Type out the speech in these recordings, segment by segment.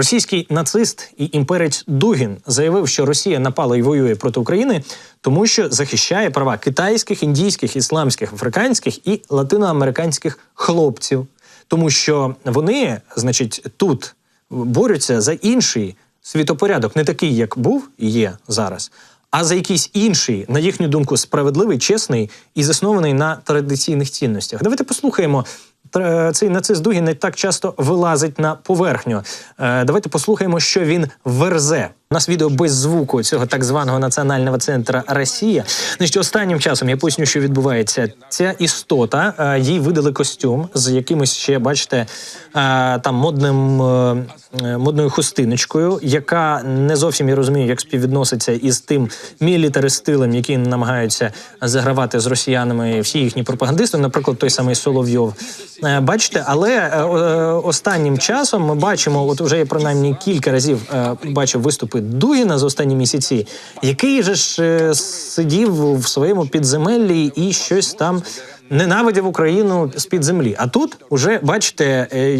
Російський нацист і імперець Дугін заявив, що Росія напала і воює проти України, тому що захищає права китайських, індійських, ісламських, африканських і латиноамериканських хлопців, тому що вони, значить, тут борються за інший світопорядок, не такий, як був і є зараз, а за якийсь інший, на їхню думку, справедливий, чесний і заснований на традиційних цінностях. Давайте послухаємо. Тр- Цей нацист Дугін не так часто вилазить на поверхню. Е, Давайте послухаємо, що він верзе. У нас відео без звуку цього так званого національного центру Росія. Значить, останнім часом я поясню, що відбувається. Ця істота е, їй видали костюм з якимось ще, бачите, е, там модним е, модною хустиночкою, яка не зовсім я розумію, як співвідноситься із тим мілітари стилем, який намагаються загравати з росіянами всі їхні пропагандисти, наприклад, той самий Соловйов. Бачите, але останнім часом ми бачимо, от вже я принаймні кілька разів бачив виступи Дугіна за останні місяці, який же ж е, сидів в своєму підземеллі і щось там. Ненавидів Україну з під землі. А тут уже бачите, е,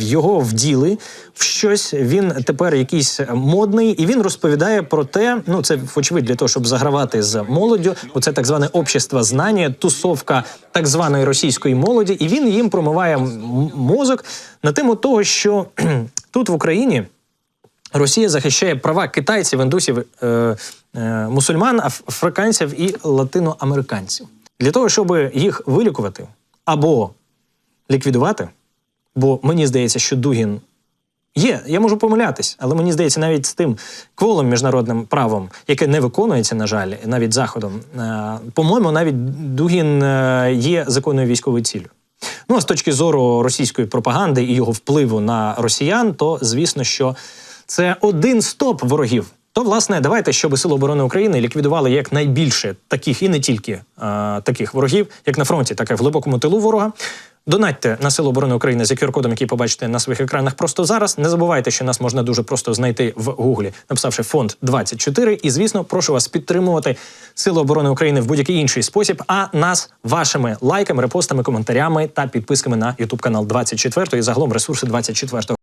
його вділи в щось. Він тепер якийсь модний, і він розповідає про те. Ну це вочевидь для того, щоб загравати з молоддю. Оце так зване общество знання, тусовка так званої російської молоді, і він їм промиває мозок на тему того, що тут в Україні. Росія захищає права китайців, індусів, е, е, мусульман, африканців і латиноамериканців для того, щоб їх вилікувати або ліквідувати. Бо мені здається, що Дугін є. Я можу помилятись, але мені здається, навіть з тим кволим міжнародним правом, яке не виконується, на жаль, навіть заходом, е, по-моєму, навіть Дугін є законною військовою ціллю. Ну а з точки зору російської пропаганди і його впливу на росіян, то звісно, що це один стоп ворогів. То, власне, давайте, щоб Сили оборони України ліквідували якнайбільше таких і не тільки е, таких ворогів, як на фронті, так і в глибокому тилу ворога. Донатьте на Сили оборони України за QR-кодом, який побачите на своїх екранах просто зараз. Не забувайте, що нас можна дуже просто знайти в Гуглі, написавши фонд 24. І звісно, прошу вас підтримувати Сили оборони України в будь-який інший спосіб. А нас вашими лайками, репостами, коментарями та підписками на YouTube канал 24 і загалом ресурси 24